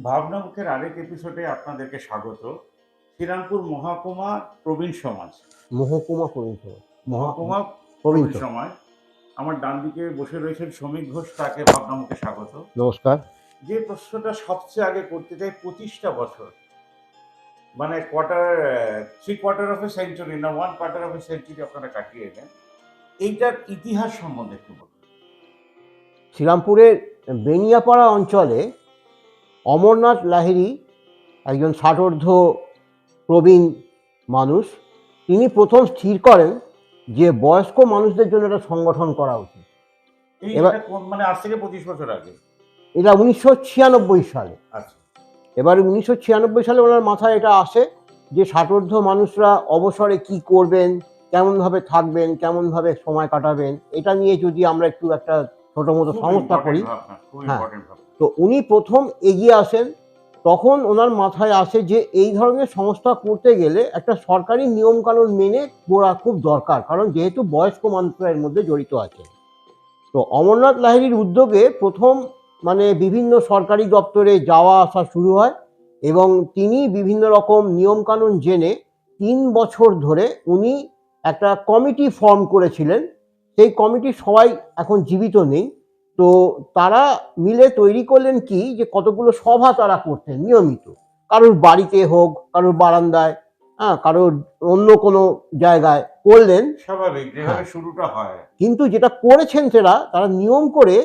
ভাবনামুখের আরেক এপিসোডে আপনাদেরকে স্বাগত। শ্রীরামপুর মহাকুমা প্রবীণ সমাজ। মহকুমা পরিষদ মহাকুমা প্রবীণ প্রবীণ সমাজ। আমার ডান দিকে বসে রয়েছেন শ্রমিক ঘোষ তাকে ভাবনামুখে স্বাগত। নমস্কার। যে প্রশ্নটা সবচেয়ে আগে করতে চাই পঁচিশটা বছর। মানে quarter three quarter of a century না one quarter of a century আপনারা কাটিয়ে এলেন এইটার ইতিহাস সম্বন্ধে একটু বলুন। শ্রীরামপুরের বেনিয়াপাড়া অঞ্চলে অমরনাথ লাহিড়ী একজন ষাটোর্ধ প্রবীণ মানুষ। তিনি প্রথম স্থির করেন যে বয়স্ক মানুষদের জন্য একটা সংগঠন করা উচিত। এবার- মানে আজ থেকে পঁচিশ বছর আগে? এটা উনিশশো ছিয়ানব্বই সালে। আচ্ছা। এবার উনিশশো ছিয়ানব্বই সালে ওনার মাথায় এটা আসে যে ষাটোর্ধ মানুষরা অবসরে কি করবেন কেমনভাবে থাকবেন কেমনভাবে সময় কাটাবেন এটা নিয়ে যদি আমরা একটু একটা ছোটো খুব সংস্থা করি। হ্যাঁ। তো উনি প্রথম এগিয়ে আসেন, তখন ওনার মাথায় আসে যে এই ধরনের সংস্থা করতে গেলে একটা সরকারি নিয়মকানুন মেনে করা খুব দরকার, কারণ যেহেতু বয়স্ক মানুষরা মধ্যে জড়িত আছে। তো অমরনাথ লাহিড়ির উদ্যোগে প্রথম মানে বিভিন্ন সরকারি দপ্তরে যাওয়া আসা শুরু হয় এবং তিনি বিভিন্ন রকম নিয়মকানুন জেনে তিন বছর ধরে উনি একটা কমিটি ফর্ম করেছিলেন। সেই কমিটি সবাই এখন জীবিত নেই। তো তারা মিলে তৈরি করলেন কি? যে কতগুলো সভা তারা করতেন নিয়মিত। কারোর বাড়িতে হোক কারোর বারান্দায় হ্যাঁ কারোর অন্য কোনো জায়গায় করলেন। স্বাভাবিক হ্যাঁ। শুরুটা হয়। কিন্তু যেটা করেছেন সেটা তারা নিয়ম করে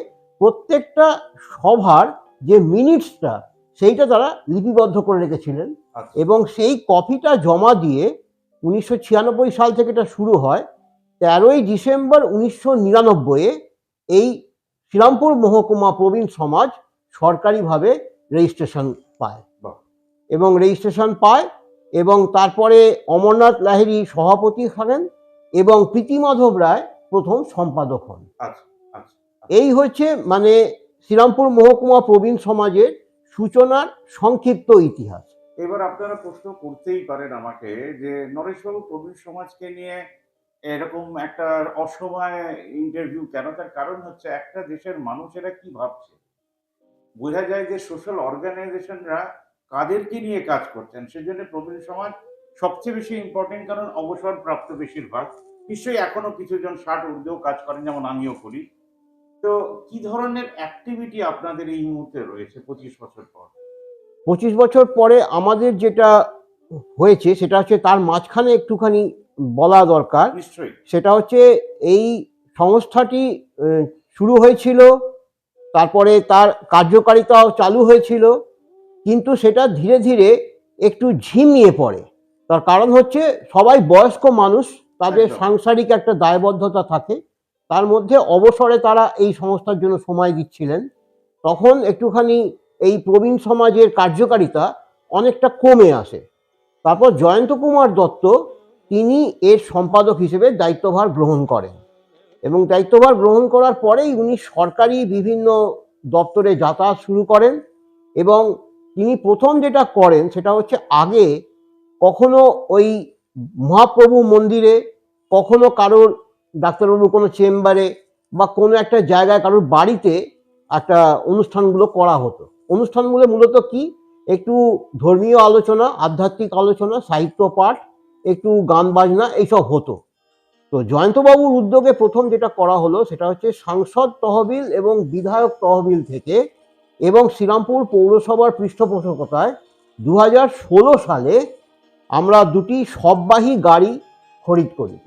প্রত্যেকটা সভার যে মিনিটসটা সেইটা তারা লিপিবদ্ধ করে রেখেছিলেন। আচ্ছা। এবং সেই কপিটা জমা দিয়ে উনিশশো ছিয়ানব্বই সাল থেকে এটা শুরু হয় তেরোই ডিসেম্বর উনিশশো নিরানব্বইয়ে এই শ্রীরামপুর মহকুমা প্রবীণ সমাজ সরকারিভাবে রেজিস্ট্রেশন পায়। এবং রেজিস্ট্রেশন পায় এবং তারপরে অমরনাথ লাহিড়ী সভাপতি হলেন এবং প্রীতিমাধব রায় প্রথম সম্পাদক হন। আচ্ছা আচ্ছা। এই হচ্ছে মানে শ্রীরামপুর মহকুমা প্রবীণ সমাজের সূচনার সংক্ষিপ্ত ইতিহাস। এবার আপনারা প্রশ্ন করতেই পারেন আমাকে যে নরেশবাবু প্রবীণ সমাজকে নিয়ে এরকম একটা অসময় ইন্টারভিউ কেন? তার কারণ হচ্ছে একটা দেশের মানুষেরা কি ভাবছে? বোঝা যায় যে সোশ্যাল অর্গানাইজেশনরা কাদেরকে নিয়ে কাজ করছেন। সেজন্য প্রবীণ সমাজ সবচেয়ে বেশি ইম্পর্টেন্ট কারণ অবসরপ্রাপ্ত বেশিরভাগ। নিশ্চয়ই এখনও কিছুজন ষাট ঊর্ধ্বেও কাজ করেন, যেমন আমিও করি। তো কি ধরনের অ্যাক্টিভিটি আপনাদের এই মুহূর্তে রয়েছে পঁচিশ বছর পর? পঁচিশ বছর পরে আমাদের যেটা হয়েছে, সেটা হচ্ছে তার মাঝখানে একটুখানি বলা দরকার। সেটা হচ্ছে এই সংস্থাটি শুরু হয়েছিল তারপরে তার কার্যকারিতাও চালু হয়েছিল কিন্তু সেটা ধীরে ধীরে একটু ঝিমিয়ে পড়ে। তার কারণ হচ্ছে সবাই বয়স্ক মানুষ তাদের সাংসারিক একটা দায়বদ্ধতা থাকে। তার মধ্যে অবসরে তারা এই সংস্থার জন্য সময় দিচ্ছিলেন। তখন একটুখানি এই প্রবীণ সমাজের কার্যকারিতা অনেকটা কমে আসে। তারপর জয়ন্ত কুমার দত্ত তিনি এর সম্পাদক হিসেবে দায়িত্বভার গ্রহণ করেন এবং দায়িত্বভার গ্রহণ করার পরেই উনি সরকারি বিভিন্ন দপ্তরে যাতায়াত শুরু করেন এবং তিনি প্রথম যেটা করেন সেটা হচ্ছে আগে কখনো ওই মহাপ্রভু মন্দিরে কখনো কারোর ডাক্তারবাবু কোনো চেম্বারে বা কোনো একটা জায়গায় কারোর বাড়িতে একটা অনুষ্ঠানগুলো করা হতো। অনুষ্ঠানগুলো মূলত কি? একটু ধর্মীয় আলোচনা, আধ্যাত্মিক আলোচনা, সাহিত্য পাঠ একটু গান বাজনা এইসব হতো। তো জয়ন্তবাবুর উদ্যোগে প্রথম যেটা করা হলো সেটা হচ্ছে সাংসদ তহবিল এবং বিধায়ক তহবিল থেকে এবং শ্রীরামপুর পৌরসভার পৃষ্ঠপোষকতায় দু হাজার ষোলো সালে আমরা দুটি সববাহী গাড়ি খরিদ করি।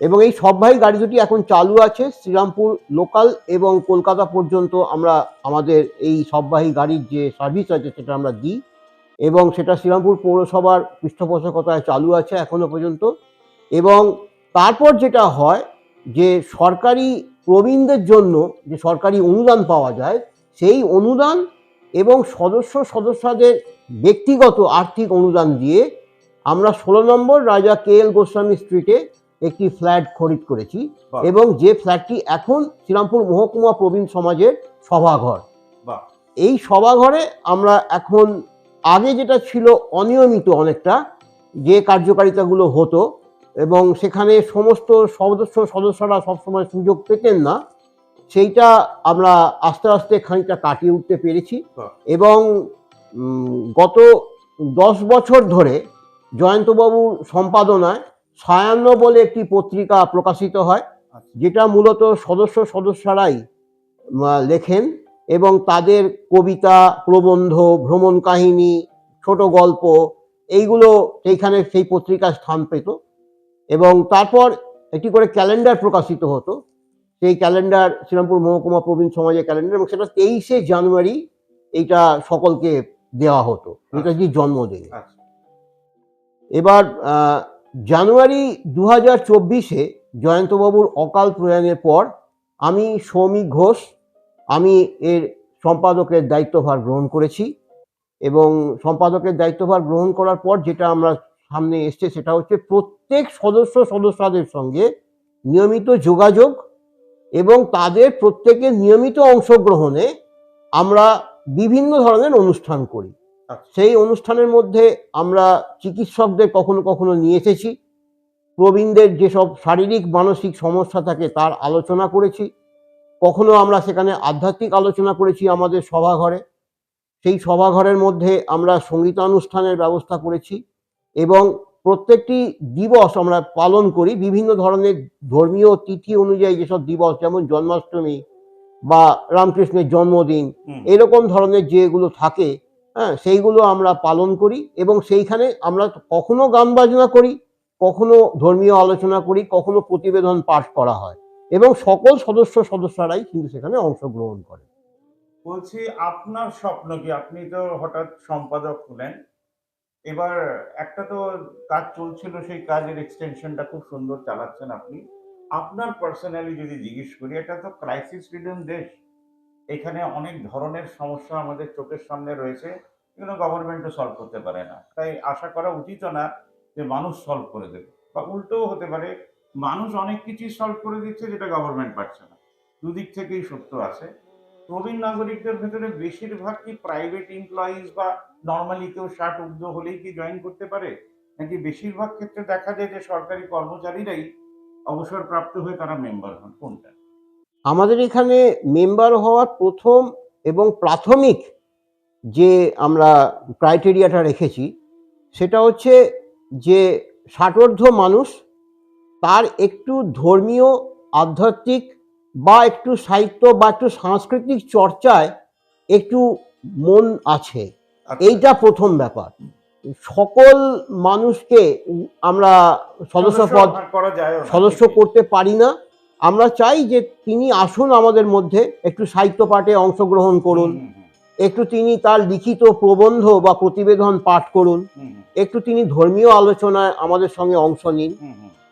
এবং এই সববাহী গাড়ি দুটি এখন চালু আছে। শ্রীরামপুর লোকাল এবং কলকাতা পর্যন্ত আমরা আমাদের এই সববাহী গাড়ির যে সার্ভিস আছে সেটা আমরা দিই। এবং সেটা শ্রীরামপুর পৌরসভার পৃষ্ঠপোষকতায় চালু আছে এখনও পর্যন্ত। এবং তারপর যেটা হয় যে সরকারি প্রবীণদের জন্য যে সরকারি অনুদান পাওয়া যায় সেই অনুদান এবং সদস্য সদস্যদের ব্যক্তিগত আর্থিক অনুদান দিয়ে আমরা ষোলো নম্বর রাজা কে এল গোস্বামী স্ট্রিটে একটি ফ্ল্যাট খরিদ করেছি এবং যে ফ্ল্যাটটি এখন শ্রীরামপুর মহকুমা প্রবীণ সমাজের সভাঘর। এই সভাঘরে আমরা এখন আগে যেটা ছিল অনিয়মিত অনেকটা যে কার্যকারিতাগুলো হতো এবং সেখানে সমস্ত সদস্য সদস্যরা সবসময় সুযোগ পেতেন না সেইটা আমরা আস্তে আস্তে খানিকটা কাটিয়ে উঠতে পেরেছি এবং গত দশ বছর ধরে জয়ন্তবাবুর সম্পাদনায় সায়ান্ন বলে একটি পত্রিকা প্রকাশিত হয় আচ্ছা। যেটা মূলত সদস্য সদস্যরাই লেখেন এবং তাদের কবিতা প্রবন্ধ ভ্রমণ কাহিনী ছোট গল্প এইগুলো সেইখানে সেই পত্রিকায় স্থান পেত। এবং তারপর একটি করে ক্যালেন্ডার প্রকাশিত হতো। সেই ক্যালেন্ডার শ্রীরামপুর মহকুমা প্রবীণ সমাজের ক্যালেন্ডার এবং সেটা তেইশে জানুয়ারি এইটা সকলকে দেওয়া হতো। নেতাজির জন্মদিনে। আচ্ছা। এবার জানুয়ারি দু হাজার চব্বিশে জয়ন্তবাবুর অকাল প্রয়াণের পর আমি সৌমিক ঘোষ আমি এর সম্পাদকের দায়িত্বভার গ্রহণ করেছি এবং সম্পাদকের দায়িত্বভার গ্রহণ করার পর যেটা আমরা সামনে এসছে সেটা হচ্ছে প্রত্যেক সদস্য সদস্যদের সঙ্গে নিয়মিত যোগাযোগ এবং তাদের প্রত্যেকের নিয়মিত অংশগ্রহণে আমরা বিভিন্ন ধরনের অনুষ্ঠান করি। আচ্ছা। সেই অনুষ্ঠানের মধ্যে আমরা চিকিৎসকদের কখনো কখনো নিয়ে এসেছি। প্রবীণদের যেসব শারীরিক মানসিক সমস্যা থাকে তার আলোচনা করেছি। কখনো আমরা সেখানে আধ্যাত্মিক আলোচনা করেছি আমাদের সভাঘরে। সেই সভাঘরের মধ্যে আমরা সঙ্গীতানুষ্ঠানের ব্যবস্থা করেছি এবং প্রত্যেকটি দিবস আমরা পালন করি বিভিন্ন ধরনের ধর্মীয় তিথি অনুযায়ী যেসব দিবস যেমন জন্মাষ্টমী বা রামকৃষ্ণের জন্মদিন এরকম ধরনের যেগুলো থাকে হ্যাঁ সেইগুলো আমরা পালন করি এবং সেইখানে আমরা কখনো গান বাজনা করি কখনো ধর্মীয় আলোচনা করি কখনো প্রতিবেদন পাঠ করা হয়। এবং সকল সদস্য সদস্যরাই কিন্তু সেখানে অংশগ্রহণ করে। বলছি, আপনার স্বপ্ন কি? আপনি তো হঠাৎ সম্পাদক হলেন। এবার একটা তো কাজ চলছিল, সেই কাজের এক্সটেনশনটা খুব সুন্দর চালাচ্ছেন আপনি। আপনার পার্সোনালি যদি জিজ্ঞেস করি, এটা তো ক্রাইসিস রিডন দেশ। এখানে অনেক ধরনের সমস্যা আমাদের চোখের সামনে রয়েছে, এগুলো গভর্নমেন্টও সলভ করতে পারে না। তাই আশা করা উচিত না যে মানুষ সলভ করে দেবে, বা উল্টোও হতে পারে মানুষ অনেক কিছুই সলভ করে দিচ্ছে যেটা গভর্নমেন্ট পারছে না। দুদিক থেকেই সত্য আছে। প্রবীণ নাগরিকদের ভেতরে বেশিরভাগ কি প্রাইভেট এমপ্লয়িজ বা নর্মালি কেউ ষাট ঊর্ধ্ব হলেই কি জয়েন করতে পারে? নাকি বেশিরভাগ ক্ষেত্রে দেখা যায় যে সরকারি কর্মচারীরাই অবসরপ্রাপ্ত হয়ে তারা মেম্বার হন? কোনটা? আমাদের এখানে মেম্বার হওয়ার প্রথম এবং প্রাথমিক যে আমরা ক্রাইটেরিয়াটা রেখেছি, সেটা হচ্ছে যে ষাটোর্ধ্ব মানুষ তার একটু ধর্মীয় আধ্যাত্মিক বা একটু সাহিত্য বা একটু সাংস্কৃতিক চর্চায় একটু মন আছে। আচ্ছা, এইটা প্রথম ব্যাপার। সকল মানুষকে আমরা সদস্য পদ সদস্য করতে পারি না। আমরা চাই যে তিনি আসুন আমাদের মধ্যে একটু সাহিত্য পাঠে অংশগ্রহণ করুন। একটু তিনি তার লিখিত প্রবন্ধ বা প্রতিবেদন পাঠ করুন। একটু তিনি ধর্মীয় আলোচনায় আমাদের সঙ্গে অংশ নিন।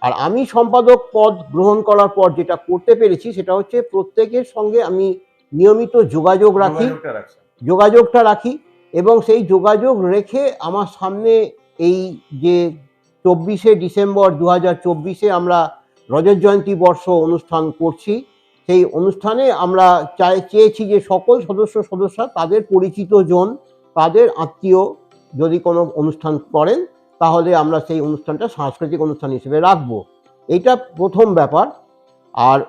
আর আমি সম্পাদক পদ গ্রহণ করার পর যেটা করতে পেরেছি সেটা হচ্ছে প্রত্যেকের সঙ্গে আমি নিয়মিত যোগাযোগ রাখি। যোগাযোগটা রাখি এবং সেই যোগাযোগ রেখে আমার সামনে এই যে চব্বিশে ডিসেম্বর দু হাজার চব্বিশে আমরা রজত জয়ন্তী বর্ষ অনুষ্ঠান করছি সেই অনুষ্ঠানে আমরা চাই চেয়েছি যে সকল সদস্য সদস্য তাদের পরিচিত জন তাদের আত্মীয় যদি কোনো অনুষ্ঠান করেন তাহলে আমরা সেই অনুষ্ঠানটা সাংস্কৃতিক অনুষ্ঠান হিসেবে রাখব। এটা প্রথম ব্যাপার। আর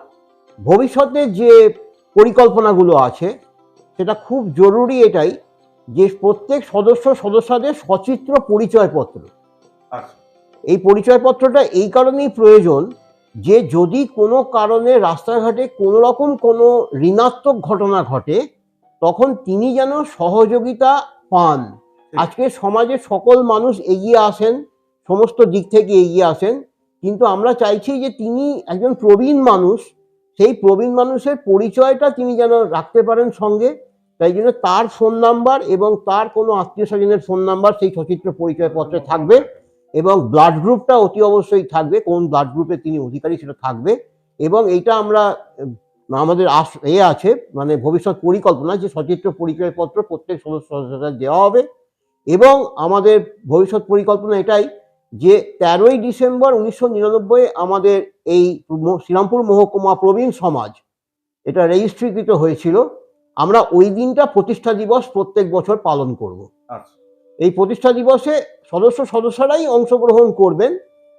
ভবিষ্যতে যে পরিকল্পনাগুলো আছে সেটা খুব জরুরি এটাই যে প্রত্যেক সদস্য সদস্যদের সচিত্র পরিচয়পত্র। আচ্ছা। এই পরিচয়পত্রটা এই কারণেই প্রয়োজন যে যদি কোনো কারণে রাস্তাঘাটে কোনো রকম কোনো ঋণাত্মক ঘটনা ঘটে তখন তিনি যেন সহযোগিতা পান। আজকে সমাজে সকল মানুষ এগিয়ে আসেন, সমস্ত দিক থেকে এগিয়ে আসেন, কিন্তু আমরা চাইছি যে তিনি একজন প্রবীণ মানুষ, সেই প্রবীণ মানুষের পরিচয়টা তিনি যেন রাখতে পারেন সঙ্গে, তাই জন্য তার ফোন নাম্বার এবং তার কোনো আত্মীয় স্বজনের ফোন নাম্বার সেই সচিত্র পরিচয়পত্রে থাকবে এবং ব্লাড গ্রুপটা অতি অবশ্যই থাকবে, কোন ব্লাড গ্রুপে তিনি অধিকারী সেটা থাকবে এবং এইটা আমরা আমাদের আস, এ আছে মানে ভবিষ্যৎ পরিকল্পনা যে সচিত্র পরিচয়পত্র প্রত্যেক সদস্য সদস্যদের দেওয়া হবে। এবং আমাদের ভবিষ্যৎ পরিকল্পনা এটাই যে তেরোই ডিসেম্বর উনিশশো নিরানব্বই আমাদের এই শ্রীরামপুর মহকুমা প্রবীণ সমাজ এটা রেজিস্ট্রিকৃত হয়েছিল আমরা ওই দিনটা প্রতিষ্ঠা দিবস প্রত্যেক বছর পালন করব। আচ্ছা। এই প্রতিষ্ঠা দিবসে সদস্য সদস্যরাই অংশগ্রহণ করবেন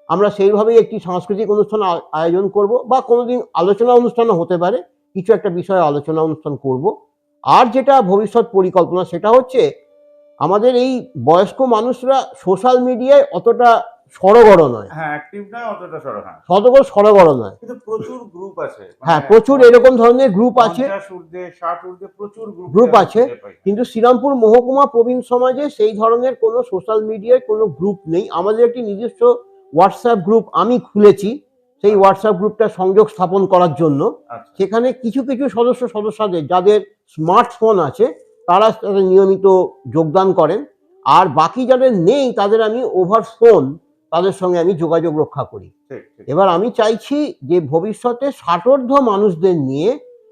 আমরা সেইভাবেই একটি সাংস্কৃতিক অনুষ্ঠান আয়োজন করব বা কোনোদিন আলোচনা অনুষ্ঠানও হতে পারে কিছু একটা বিষয়ে আলোচনা অনুষ্ঠান করব। আর যেটা ভবিষ্যৎ পরিকল্পনা সেটা হচ্ছে আমাদের এই বয়স্ক মানুষরা সোশ্যাল মিডিয়ায় অতটা সড়গড় নয়। হ্যাঁ অ্যাক্টিভ অতটা হ্যাঁ সড়গড় নয়। কিন্তু প্রচুর গ্রুপ আছে। হ্যাঁ মানে প্রচুর এরকম ধরনের গ্রুপ আছে। ঊর্ধ্বে ঊর্ধ্বে প্রচুর গ্রুপ Group আছে। কিন্তু শ্রীরামপুর মহকুমা প্রবীণ সমাজে সেই ধরনের কোনো সোশ্যাল মিডিয়ায় কোনো গ্রুপ নেই। আমাদের একটি নিজস্ব হোয়াটসঅ্যাপ গ্রুপ আমি খুলেছি সেই হোয়াটসঅ্যাপ গ্রুপটা সংযোগ স্থাপন করার জন্য। আচ্ছা। সেখানে কিছু কিছু সদস্য সদস্যদের যাদের স্মার্টফোন আছে তারা তাদের নিয়মিত যোগদান করেন। আর বাকি যাদের নেই তাদের আমি ওভার ফোন তাদের সঙ্গে আমি যোগাযোগ রক্ষা করি। এবার আমি চাইছি যে ভবিষ্যতে ষাটোর্ধ মানুষদের নিয়ে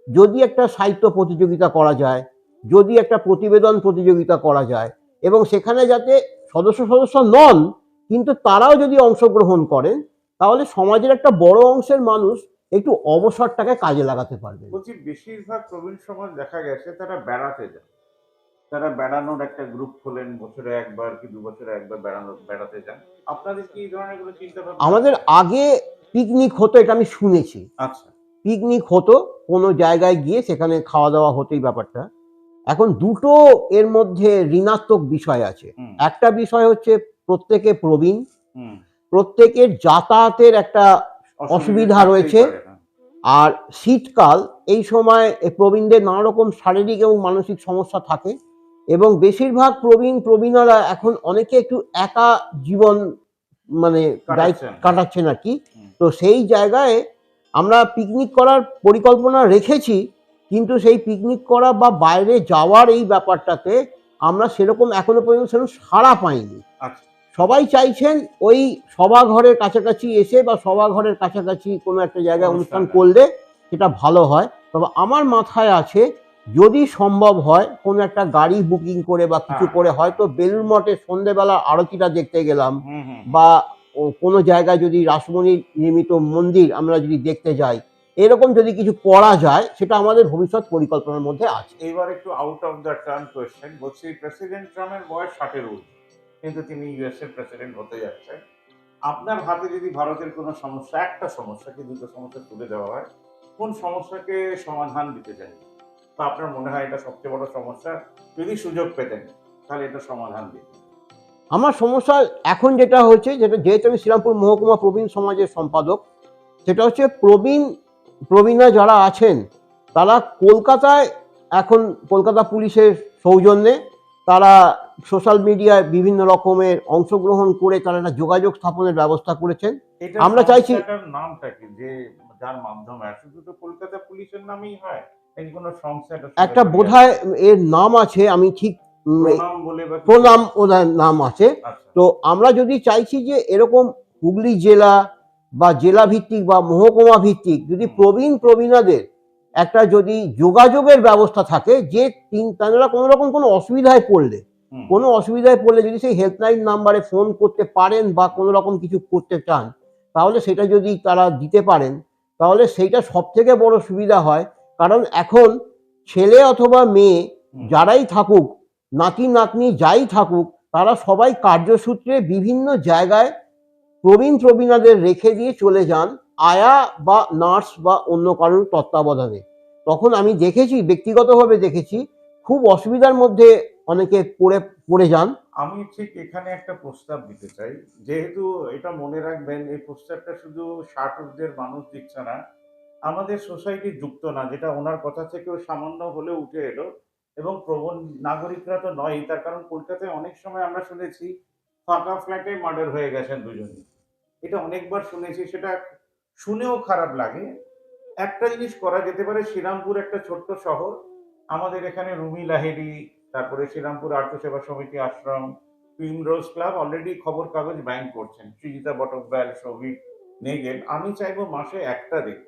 যদি একটা সাহিত্য প্রতিযোগিতা করা যায় যদি একটা প্রতিবেদন প্রতিযোগিতা করা যায় এবং সেখানে যাতে সদস্য সদস্য নন কিন্তু তারাও যদি অংশগ্রহণ করেন তাহলে সমাজের একটা বড় অংশের মানুষ একটু অবসরটাকে কাজে লাগাতে পারবে। বলছি বেশিরভাগ প্রবীণ সমাজ দেখা গেছে তারা বেড়াতে যায়। তারা বেড়ানোর একটা গ্রুপ খোলেন বছরে একবার কি দু বছরে একবার বেড়ানো বেড়াতে যান। আপনাদের কি ধরনের কোনো চিন্তা ভাবনা আমাদের আগে পিকনিক হতো এটা আমি শুনেছি। আচ্ছা। পিকনিক হতো কোনো জায়গায় গিয়ে সেখানে খাওয়া দাওয়া হতোই ব্যাপারটা। এখন দুটো এর মধ্যে ঋণাত্মক বিষয় আছে। একটা বিষয় হচ্ছে প্রত্যেকে প্রবীণ। প্রত্যেকের যাতায়াতের একটা অসুবিধা রয়েছে। হ্যাঁ। আর শীতকাল এই সময় প্রবীণদের নানা রকম শারীরিক এবং মানসিক সমস্যা থাকে। এবং বেশিরভাগ প্রবীণ প্রবীণরা এখন অনেকে একটু একা জীবন মানে কাটাচ্ছেন। আর কি। তো সেই জায়গায় আমরা পিকনিক করার পরিকল্পনা রেখেছি কিন্তু সেই পিকনিক করা বা বাইরে যাওয়ার এই ব্যাপারটাতে আমরা সেরকম এখনও পর্যন্ত সেরকম সাড়া পাইনি। আচ্ছা। সবাই চাইছেন ওই সভাঘরের কাছাকাছি এসে বা সভাঘরের কাছাকাছি কোনো একটা জায়গায় অনুষ্ঠান। করলে সেটা ভালো হয়। তবে আমার মাথায় আছে যদি সম্ভব হয় কোনো একটা গাড়ি বুকিং করে বা কিছু হ্যাঁ। করে হয়তো বেলুর মঠে সন্ধেবেলা আরতিটা দেখতে গেলাম বা কোনো জায়গায় যদি রাসমণি নির্মিত মন্দির আমরা যদি দেখতে যাই এরকম যদি কিছু করা যায় সেটা আমাদের ভবিষ্যৎ পরিকল্পনার মধ্যে আছে। এবার একটু out of the turn question বলছি প্রেসিডেন্ট ট্রাম্পের বয়স ষাটের ঊর্ধ্বে কিন্তু তিনি ইউএস এর প্রেসিডেন্ট হতে যাচ্ছেন। আপনার হাতে যদি ভারতের কোনো সমস্যা একটা সমস্যা কি দুটো সমস্যা তুলে দেওয়া হয় কোন সমস্যাকে সমাধান দিতে চাই বা আপনার মনে হয় এটা সবচেয়ে বড় সমস্যা যদি সুযোগ পেতেন তাহলে এটা সমাধান দিতেন। আমার সমস্যা এখন যেটা হচ্ছে যেটা যেহেতু আমি শ্রীরামপুর মহকুমা প্রবীণ সমাজের সম্পাদক সেটা হচ্ছে প্রবীণ প্রবীণা যারা আছেন তারা কলকাতায় এখন কলকাতা পুলিশের সৌজন্যে তারা সোশ্যাল মিডিয়ায় বিভিন্ন রকমের অংশগ্রহণ করে তারা একটা যোগাযোগ স্থাপনের ব্যবস্থা করেছেন। আমরা চাইছি- নামটা কি? যে যার মাধ্যমে শুধু তো কলকাতা পুলিশের নামেই হয়। একটা? বোধহয় এর নাম আছে আমি ঠিক প্রণাম ওদের নাম আছে। আচ্ছা। তো আমরা যদি চাইছি যে এরকম হুগলি জেলা বা জেলা ভিত্তিক বা মহকুমা ভিত্তিক যদি প্রবীণ প্রবীণাদের একটা যদি যোগাযোগের ব্যবস্থা থাকে যে তিন তারা কোনো রকম কোনো অসুবিধায় পড়লে কোনো অসুবিধায় পড়লে যদি সেই হেল্পলাইন নাম্বারে ফোন করতে পারেন বা কোনো রকম কিছু করতে চান তাহলে সেটা যদি তারা দিতে পারেন তাহলে সেইটা সব থেকে বড় সুবিধা হয়। কারণ এখন ছেলে অথবা মেয়ে যারাই থাকুক নাতি নাতনি যাই থাকুক তারা সবাই কার্যসূত্রে বিভিন্ন জায়গায় প্রবীণ প্রবীণাদের রেখে দিয়ে চলে যান আয়া বা নার্স বা অন্য কারোর তত্ত্বাবধানে। তখন আমি দেখেছি ব্যক্তিগতভাবে দেখেছি খুব অসুবিধার মধ্যে অনেকে পড়ে পড়ে যান। আমি ঠিক এখানে একটা প্রস্তাব দিতে চাই। যেহেতু এটা মনে রাখবেন এই প্রস্তাবটা শুধু ষাট মানুষ দিচ্ছে না আমাদের সোসাইটি যুক্ত না, যেটা ওনার কথা থেকেও সামান্য হলেও উঠে এলো। এবং প্রবণ নাগরিকরা তো নয় তার কারণ কলকাতায় অনেক সময় আমরা শুনেছি ফাঁকা ফ্ল্যাটে মার্ডার হয়ে গেছেন দুজনই। এটা অনেকবার শুনেছি, সেটা শুনেও খারাপ লাগে। একটা জিনিস করা যেতে পারে, শ্রীরামপুর একটা ছোট্ট শহর। আমাদের এখানে রুমি লাহেরি তারপরে শ্রীরামপুর আর্থ সেবা সমিতি আশ্রম, প্রিমরোজ ক্লাব অলরেডি খবর কাগজ ব্যাংক করছেন। সৃজিতা বটকব্যাল সৌভিক নেগেল। আমি চাইব মাসে একটা দিন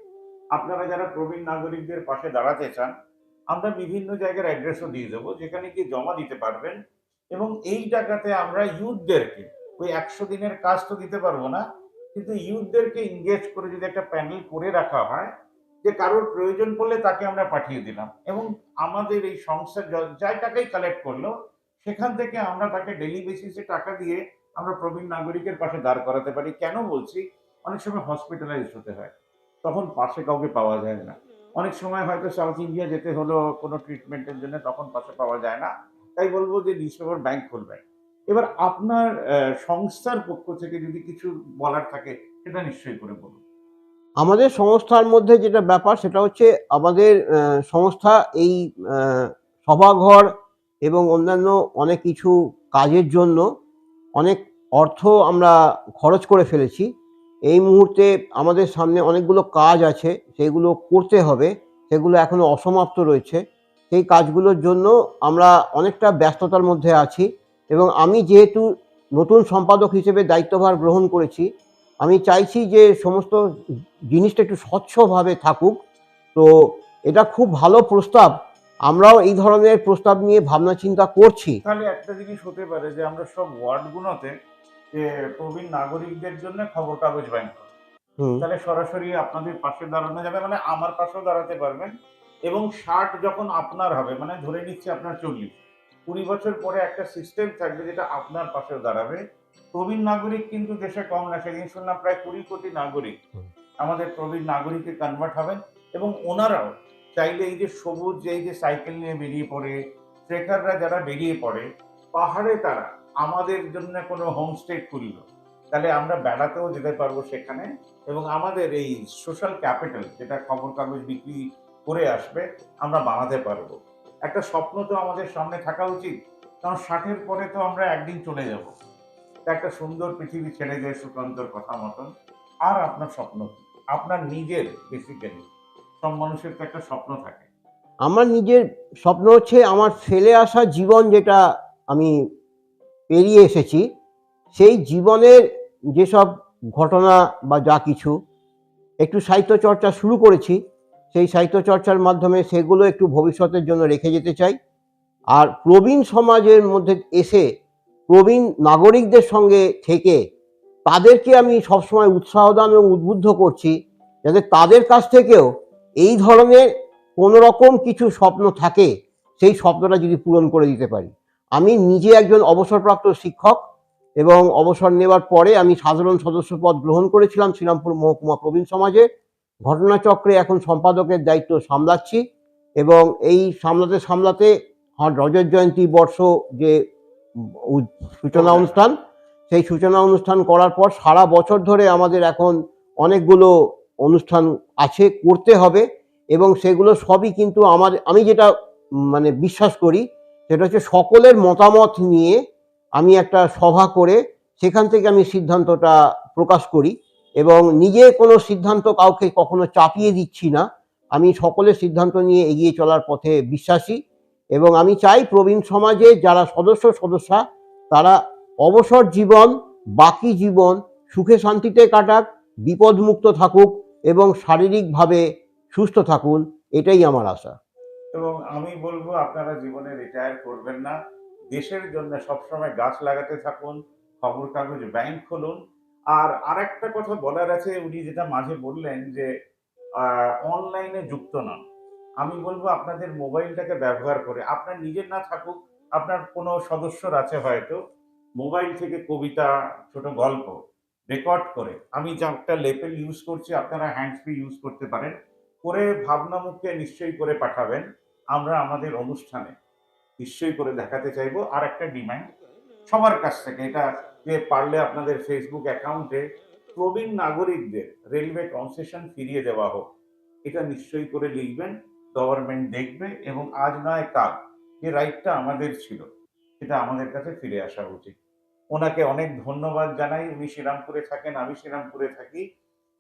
আপনারা যারা প্রবীণ নাগরিকদের পাশে দাঁড়াতে চান, আমরা বিভিন্ন জায়গার অ্যাড্রেসও দিয়ে দেবো, যেখানে গিয়ে জমা দিতে পারবেন এবং এই টাকাতে আমরা ইউথদেরকে ওই একশো দিনের কাজ তো দিতে পারব না, কিন্তু ইউথদেরকে এনগেজ করে যদি একটা প্যানেল করে রাখা হয়, যে কারোর প্রয়োজন পড়লে তাকে আমরা পাঠিয়ে দিলাম এবং আমাদের এই সংস্থা য- যাই টাকাই কালেক্ট করল, সেখান থেকে আমরা তাকে ডেলি বেসিসে টাকা দিয়ে আমরা প্রবীণ নাগরিকের পাশে দাঁড় করাতে পারি। কেন বলছি? অনেক সময় হসপিটালাইজ হতে হয়। তখন পাশে কাউকে পাওয়া যায় না। অনেক সময় হয়তো সাউথ ইন্ডিয়া যেতে হলো কোনো ট্রিটমেন্টের জন্য তখন পাশে পাওয়া যায় না। তাই বলব যে নিউজ পেপার ব্যাংক খুলবেন এবার আপনার সংস্থার পক্ষ থেকে যদি কিছু বলার থাকে সেটা নিশ্চয়ই করে বলুন। আমাদের সংস্থার মধ্যে যেটা ব্যাপার সেটা হচ্ছে আমাদের সংস্থা এই সভাঘর এবং অন্যান্য অনেক কিছু কাজের জন্য অনেক অর্থ আমরা খরচ করে ফেলেছি। এই মুহূর্তে আমাদের সামনে অনেকগুলো কাজ আছে, সেগুলো করতে হবে, সেগুলো এখনও অসমাপ্ত রয়েছে। সেই কাজগুলোর জন্য আমরা অনেকটা ব্যস্ততার মধ্যে আছি এবং আমি যেহেতু নতুন সম্পাদক হিসেবে দায়িত্বভার গ্রহণ করেছি, আমি চাইছি যে সমস্ত জিনিসটা একটু স্বচ্ছভাবে থাকুক। তো এটা খুব ভালো প্রস্তাব। আমরাও এই ধরনের প্রস্তাব নিয়ে ভাবনা চিন্তা করছি। তাহলে একটা জিনিস হতে পারে যে আমরা সব ওয়ার্ডগুলোতে যে প্রবীণ নাগরিকদের জন্য খবর কাগজ ব্যাংক। তাহলে সরাসরি আপনাদের পাশে দাঁড়ানো যাবে মানে আমার পাশেও দাঁড়াতে পারবেন। এবং ষাট যখন আপনার হবে মানে ধরে নিচ্ছি আপনার চল্লিশ কুড়ি বছর পরে একটা সিস্টেম থাকবে যেটা আপনার পাশেও দাঁড়াবে। প্রবীণ নাগরিক কিন্তু দেশে কম না সেদিন শুনলাম প্রায় কুড়ি কোটি নাগরিক আমাদের প্রবীণ নাগরিকে কনভার্ট হবেন। এবং ওনারাও চাইলে এই যে সবুজ যে এই যে সাইকেল নিয়ে বেরিয়ে পড়ে ট্রেকাররা যারা বেরিয়ে পড়ে পাহাড়ে তারা আমাদের জন্য কোনো হোমস্টে খুলল। তাহলে আমরা বেড়াতেও যেতে পারব সেখানে এবং আমাদের এই সোশ্যাল ক্যাপিটাল যেটা খবর কাগজ বিক্রি করে আসবে, আমরা বানাতে পারব। একটা স্বপ্ন তো আমাদের সামনে থাকা উচিত, কারণ ষাটের পরে তো আমরা একদিন চলে যাব। একটা সুন্দর পৃথিবী ছেড়ে যায় সুকান্তর কথা মতন। আর আপনার স্বপ্ন আপনার নিজের বেসিক্যালি সব মানুষের তো একটা স্বপ্ন থাকে। আমার নিজের স্বপ্ন হচ্ছে আমার ফেলে আসা জীবন যেটা আমি পেরিয়ে এসেছি, সেই জীবনের যেসব ঘটনা বা যা কিছু, একটু সাহিত্যচর্চা শুরু করেছি, সেই সাহিত্যচর্চার মাধ্যমে সেগুলো একটু ভবিষ্যতের জন্য রেখে যেতে চাই। আর প্রবীণ সমাজের মধ্যে এসে প্রবীণ নাগরিকদের সঙ্গে থেকে তাদেরকে আমি সবসময় উৎসাহ দান এবং উদ্বুদ্ধ করছি যাতে তাদের কাছ থেকেও এই ধরনের কোনো রকম কিছু স্বপ্ন থাকে, সেই স্বপ্নটা যদি পূরণ করে দিতে পারি। আমি নিজে একজন অবসরপ্রাপ্ত শিক্ষক এবং অবসর নেওয়ার পরে আমি সাধারণ সদস্য পদ গ্রহণ করেছিলাম শ্রীরামপুর মহকুমা প্রবীণ সমাজে। ঘটনাচক্রে এখন সম্পাদকের দায়িত্ব সামলাচ্ছি এবং এই সামলাতে সামলাতে রজত জয়ন্তী বর্ষ যে সূচনা অনুষ্ঠান, সেই সূচনা অনুষ্ঠান করার পর সারা বছর ধরে আমাদের এখন অনেকগুলো অনুষ্ঠান আছে, করতে হবে এবং সেগুলো সবই কিন্তু আমার, আমি যেটা মানে বিশ্বাস করি সেটা হচ্ছে সকলের মতামত নিয়ে আমি একটা সভা করে সেখান থেকে আমি সিদ্ধান্তটা প্রকাশ করি এবং নিজে কোনো সিদ্ধান্ত কাউকে কখনো চাপিয়ে দিচ্ছি না। আমি সকলের সিদ্ধান্ত নিয়ে এগিয়ে চলার পথে বিশ্বাসী এবং আমি চাই প্রবীণ সমাজে যারা সদস্য সদস্যা তারা অবসর জীবন, বাকি জীবন সুখে শান্তিতে কাটাক, বিপদমুক্ত থাকুক এবং শারীরিকভাবে সুস্থ থাকুন, এটাই আমার আশা। এবং আমি বলব, আপনারা জীবনে রিটায়ার করবেন না। দেশের জন্য সবসময় গাছ লাগাতে থাকুন খবর কাগজ ব্যাংক খুলুন। আর আরেকটা কথা বলার আছে, উনি যেটা মাঝে বললেন যে অনলাইনে যুক্ত নন। আমি বলব, আপনাদের মোবাইলটাকে ব্যবহার করে, আপনার নিজের না থাকুক, আপনার কোনো সদস্যর আছে হয়তো, মোবাইল থেকে কবিতা, ছোট গল্প রেকর্ড করে। আমি যা একটা লেপেল ইউজ করছি, আপনারা হ্যান্ড ফ্রি ইউজ করতে পারেন। করে ভাবনা মুখে নিশ্চয়ই করে পাঠাবেন। আমরা আমাদের অনুষ্ঠানে নিশ্চয়ই করে দেখাতে চাইব। আর একটা ডিমান্ড, সবার কাছ থেকে এটা যে পারলে আপনাদের ফেসবুক অ্যাকাউন্টে প্রবীণ নাগরিকদের রেলওয়ে কনসেশন ফিরিয়ে দেওয়া হোক, এটা নিশ্চয়ই করে লিখবেন গভর্নমেন্ট দেখবে এবং আজ নয় কাল যে রাইটটা আমাদের ছিল, সেটা আমাদের কাছে ফিরে আসা উচিত। ওনাকে অনেক ধন্যবাদ জানাই। উনি শ্রীরামপুরে থাকেন, আমি শ্রীরামপুরে থাকি।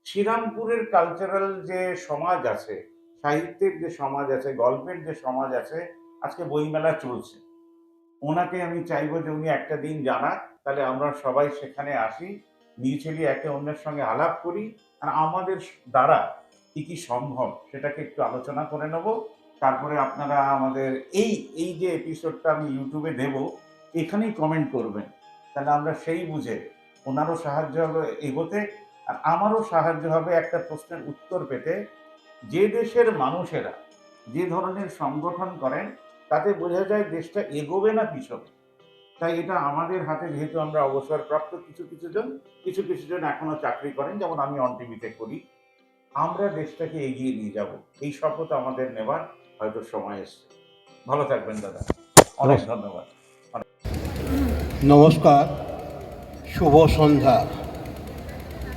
শ্রীরামপুরের কালচারাল যে সমাজ আছে, সাহিত্যের যে সমাজ আছে, গল্পের যে সমাজ আছে, আজকে বইমেলা চলছে। ওনাকে আমি চাইব যে উনি একটা দিন জানাক, তাহলে আমরা সবাই সেখানে আসি, মিউচুয়ালি একে অন্যের সঙ্গে আলাপ করি, আর আমাদের দ্বারা কি কি সম্ভব সেটাকে একটু আলোচনা করে নেব। তারপরে আপনারা আমাদের এই এই যে এপিসোডটা আমি ইউটিউবে দেব, এখানেই কমেন্ট করবেন। তাহলে আমরা সেই বুঝে, ওনারও সাহায্য হবে এগোতে আর আমারও সাহায্য হবে একটা প্রশ্নের উত্তর পেতে। যে দেশের মানুষেরা যে ধরনের সংগঠন করেন তাতে বোঝা যায় দেশটা এগোবে না পিছবে তাই এটা আমাদের হাতে যেহেতু আমরা অবসরপ্রাপ্ত কিছু কিছু জন কিছু কিছু জন এখনও চাকরি করেন যেমন আমি অন টিভিতে করি। আমরা দেশটাকে এগিয়ে নিয়ে যাব। এই শপথ আমাদের নেবার হয়তো সময় এসছে। ভালো থাকবেন দাদা। অনেক ধন্যবাদ। নমস্কার। শুভ সন্ধ্যা।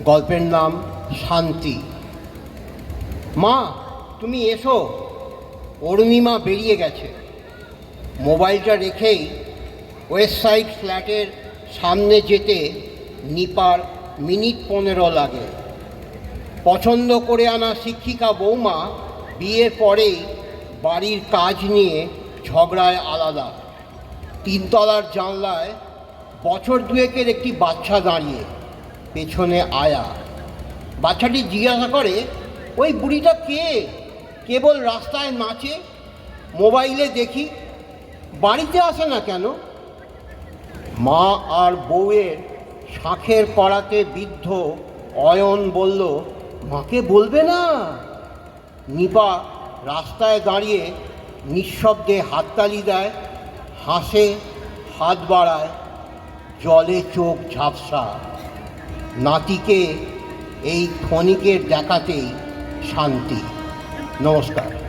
গল্পের নাম শান্তি। মা, তুমি এসো। অরুণিমা বেরিয়ে গেছে। মোবাইলটা রেখেই ওয়েস্ট সাইড ফ্ল্যাটের সামনে যেতে নিপার মিনিট পনেরো লাগে। পছন্দ করে আনা শিক্ষিকা বৌমা বিয়ের পরেই বাড়ির কাজ নিয়ে ঝগড়ায় আলাদা। তিনতলার জানলায় বছর দুয়েকের একটি বাচ্চা দাঁড়িয়ে। পেছনে আয়া। বাচ্চাটি জিজ্ঞাসা করে, ওই বুড়িটা কে? কেবল রাস্তায় নাচে? মোবাইলে দেখি। বাড়িতে আসে না কেন? মা আর বউয়ের শাঁখের কড়াতে বৃদ্ধ অয়ন বলল, মাকে বলবে না? নিপা রাস্তায় দাঁড়িয়ে নিঃশব্দে হাততালি দেয়, হাসে, হাত বাড়ায়, জলে চোখ ঝাপসা। নাতিকে এই ক্ষণিকের দেখাতেই শান্তি। নমস্কার।